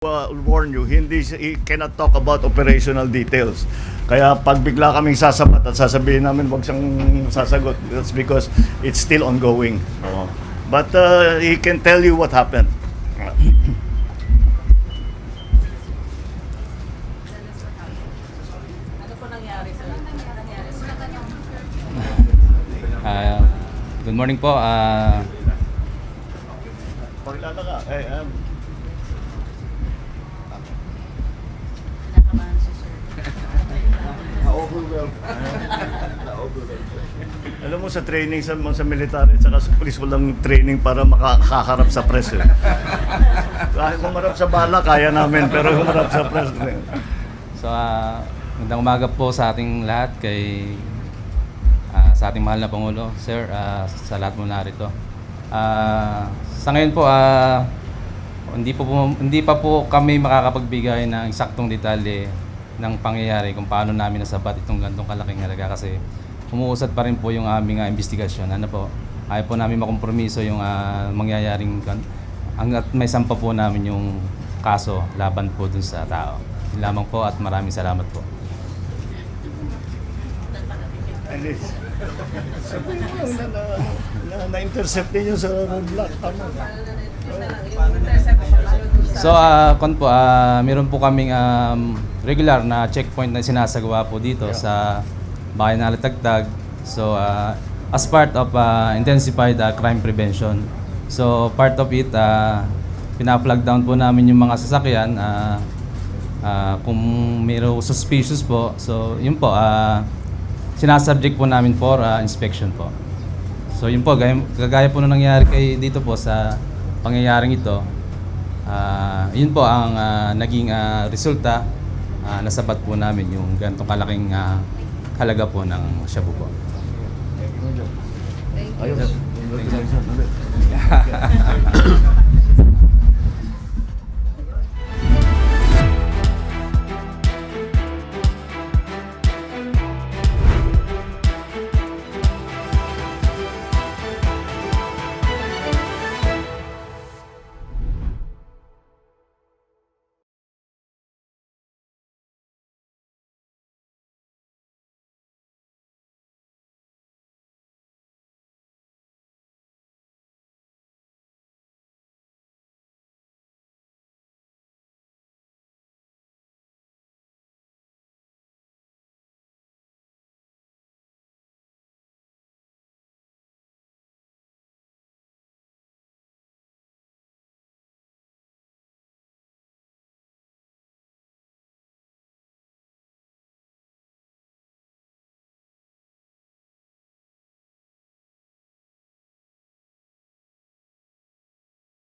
uh, warn you, hindi cannot talk about operational details. Kaya pag bigla kaming sasabat at sasabihin namin wag siyang sasagot, that's because it's still ongoing. Oo. But uh, he can tell you what happened. Ah, good morning po. Ah, Pakilala ka. Eh, um, alam mo sa training sa sa military at sa police walang training para makakaharap sa press. Eh. Kahit humarap sa bala, kaya namin. Pero humarap sa press. eh. so, ah, magandang umaga po sa ating lahat kay ah, sa ating mahal na Pangulo, Sir, ah, sa lahat mo narito. Ah, sa ngayon po, ah, hindi, po, po- hindi pa po kami makakapagbigay ng eksaktong detalye ng pangyayari kung paano namin nasabat itong gantong kalaking halaga kasi umuusad pa rin po yung aming ah, investigasyon. Ano po, ayaw po namin makompromiso yung ah, mangyayaring hanggat may sampa po namin yung kaso laban po dun sa tao. Yun lamang po at maraming salamat po. Alis. Sabi mo yung na, na, na, na-intercept ninyo sa roadblock. Tama. So, ah kon po, ah meron po kaming um, regular na checkpoint na sinasagawa po dito sa bayan na Latagtag. So, ah, as part of ah, intensified ah, crime prevention. So, part of it, uh, pina-flag down po namin yung mga sasakyan ah, ah, kung mayroong suspicious po. So, yun po, ah sinasubject po namin for ah, inspection po. So yun po, gaya, kagaya po na nangyari kay dito po sa pangyayaring ito, ah, yun po ang ah, naging ah, resulta, ah, nasabat po namin yung ganitong kalaking ah, halaga po ng shabu po. Ayos. Congratulations ulit.